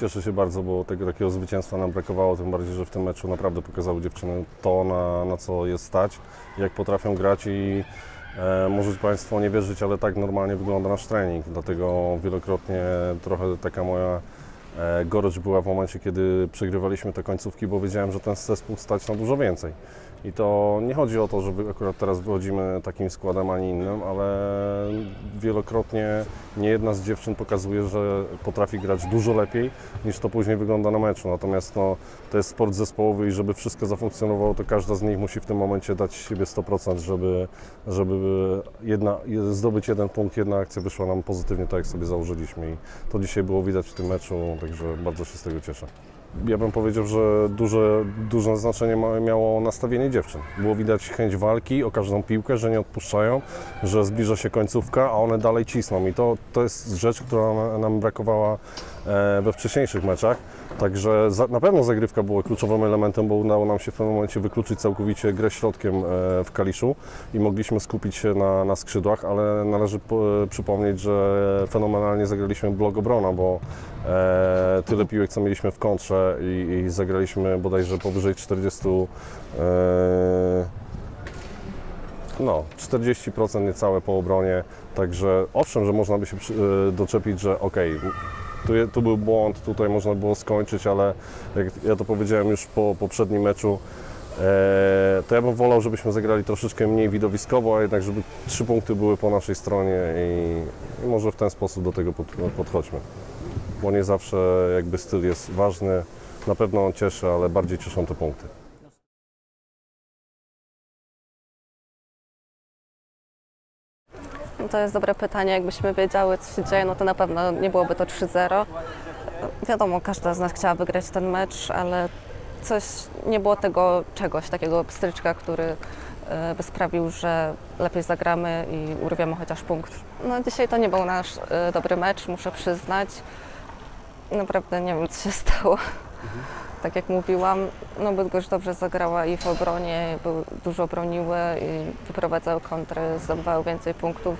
Cieszę się bardzo, bo tego takiego zwycięstwa nam brakowało, tym bardziej, że w tym meczu naprawdę pokazały dziewczyny to, na, na co jest stać, jak potrafią grać i e, możecie Państwo nie wierzyć, ale tak normalnie wygląda nasz trening. Dlatego wielokrotnie trochę taka moja e, gorycz była w momencie, kiedy przegrywaliśmy te końcówki, bo wiedziałem, że ten zespół stać na dużo więcej. I to nie chodzi o to, że akurat teraz wychodzimy takim składem, ani innym, ale wielokrotnie nie jedna z dziewczyn pokazuje, że potrafi grać dużo lepiej niż to później wygląda na meczu. Natomiast no, to jest sport zespołowy i żeby wszystko zafunkcjonowało, to każda z nich musi w tym momencie dać siebie 100%, żeby, żeby jedna, zdobyć jeden punkt, jedna akcja wyszła nam pozytywnie, tak jak sobie założyliśmy. I to dzisiaj było widać w tym meczu, także bardzo się z tego cieszę. Ja bym powiedział, że duże, duże znaczenie miało nastawienie dziewczyn. Było widać chęć walki o każdą piłkę, że nie odpuszczają, że zbliża się końcówka, a one dalej cisną. I to, to jest rzecz, która na- nam brakowała we wcześniejszych meczach. Także na pewno zagrywka była kluczowym elementem, bo udało nam się w pewnym momencie wykluczyć całkowicie grę środkiem e, w Kaliszu i mogliśmy skupić się na, na skrzydłach, ale należy po, przypomnieć, że fenomenalnie zagraliśmy blok obrona, bo e, tyle piłek, co mieliśmy w kontrze i, i zagraliśmy bodajże powyżej 40 e, no, 40% niecałe po obronie, także owszem, że można by się e, doczepić, że okej, tu, tu był błąd, tutaj można było skończyć, ale jak ja to powiedziałem już po poprzednim meczu, e, to ja bym wolał, żebyśmy zagrali troszeczkę mniej widowiskowo, a jednak żeby trzy punkty były po naszej stronie i, i może w ten sposób do tego pod, podchodźmy. Bo nie zawsze jakby styl jest ważny, na pewno on cieszy, ale bardziej cieszą te punkty. To jest dobre pytanie. Jakbyśmy wiedziały, co się dzieje, no to na pewno nie byłoby to 3-0. Wiadomo, każda z nas chciała wygrać ten mecz, ale coś, nie było tego czegoś, takiego pstryczka, który e, by sprawił, że lepiej zagramy i urwiemy chociaż punkt. No dzisiaj to nie był nasz e, dobry mecz, muszę przyznać. Naprawdę nie wiem, co się stało. Tak jak mówiłam, no Bydgoszcz dobrze zagrała i w obronie, dużo broniły i wyprowadzały kontry, zdobywały więcej punktów.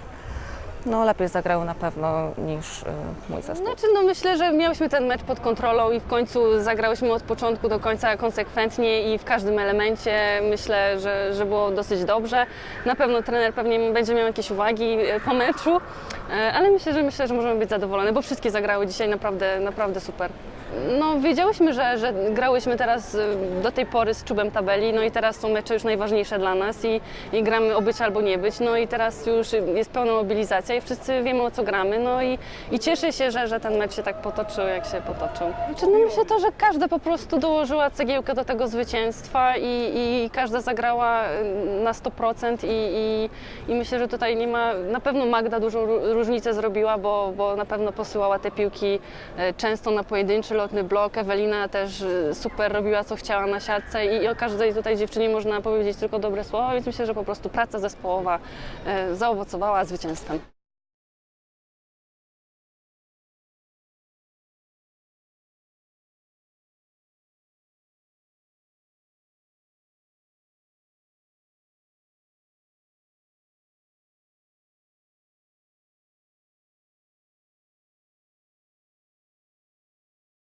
No lepiej zagrały na pewno niż y, mój zespół. Znaczy, no myślę, że miałyśmy ten mecz pod kontrolą i w końcu zagrałyśmy od początku do końca konsekwentnie i w każdym elemencie myślę, że, że było dosyć dobrze. Na pewno trener pewnie będzie miał jakieś uwagi e, po meczu, ale myślę, że myślę, że możemy być zadowolone, bo wszystkie zagrały dzisiaj naprawdę, naprawdę super. No, wiedziałyśmy, że, że grałyśmy teraz e, do tej pory z czubem tabeli, no i teraz są mecze już najważniejsze dla nas i, i gramy o być albo nie być, no i teraz już jest pełna mobilizacja i wszyscy wiemy o co gramy, no i, i cieszę się, że, że ten mecz się tak potoczył, jak się potoczył. Znaczy, no myślę to, że każda po prostu dołożyła cegiełkę do tego zwycięstwa i, i każda zagrała y, na 100% i, i, i myślę, że tutaj nie ma, na pewno Magda dużą ró- różnicę zrobiła, bo, bo na pewno posyłała te piłki e, często na pojedynczy lotny blok. Ewelina też e, super robiła co chciała na siatce i, i o każdej tutaj dziewczynie można powiedzieć tylko dobre słowa, więc myślę, że po prostu praca zespołowa e, zaowocowała zwycięstwem.